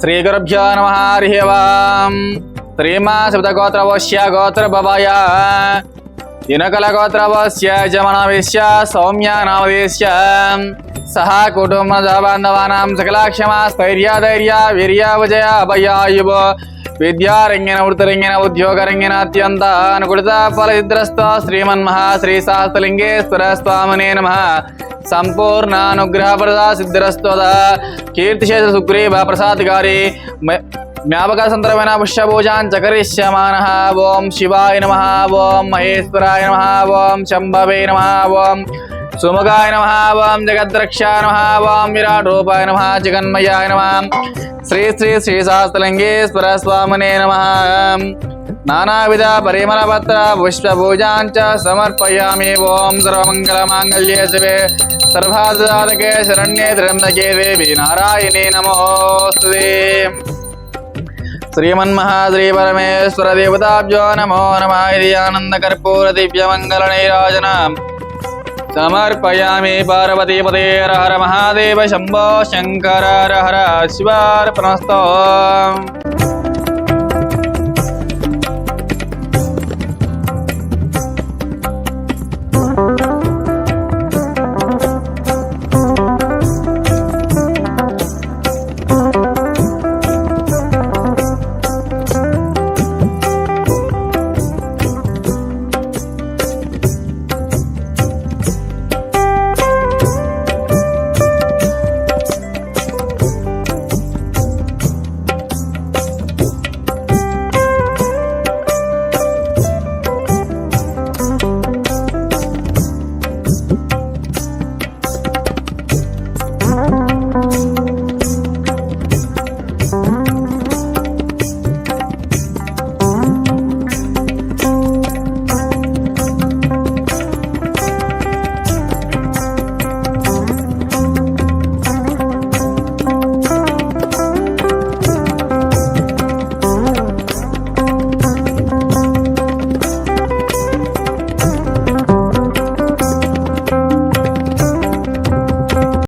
శ్రీగురుభ్యో నమ హరి ఓం శ్రీమా శబ్దగోత్రవశ్య గోత్రభవయ దినకల గోత్రవశ్య జమనవిశ్య సౌమ్య నామదేశ్య సహ కుటుంబ బాంధవానాం సకలాక్షమా స్థైర్య ధైర్య వీర్య విజయ అభయాయువ విద్యారంగిన వృత్తరంగిన ఉద్యోగరంగిన అత్యంత అనుకూలిత ఫలసిద్రస్వ శ్రీమన్మహ శ్రీ శాస్త్రలింగేశ్వర స్వామినే నమ సంపూర్ణానుగ్రహ ప్రసాద సిద్ధిరస్తోద కీర్తిశేష సుగ్రీవ ప్రసాద్ గారి జ్ఞాపక సంతరమైన పుష్పభూజాన్ చకరిష్యమాన ఓం శివాయ నమ ఓం మహేశ్వరాయ నమ ఓం శంభవే నమ ఓం సుముఖాయ నమ ఓం జగద్రక్షాయ నమ ఓం విరాట్ రూపాయ నమ జగన్మయాయ నమ శ్రీ శ్రీ శ్రీ శాస్త్రలింగేశ్వర స్వామినే నమ నానావిధ పరిమళపత్ర పుష్పభూజాంచ సమర్పయామి ఓం సర్వమంగళమాంగళ్యే శివే సర్వాదాతకే శరణ్యే త్ర్యంబకే దేవి నారాయణీ నమోస్తుతే శ్రీమన్మహాశ్రీ పరమేశ్వర దేవతాభ్యో నమో నమ ఇది ఆనందకర్పూర దివ్యమంగళ నైరాజన సమర్పయామి పార్వతీపదే హర మహాదేవ శంభో శంకర హర శివార్పణస్తో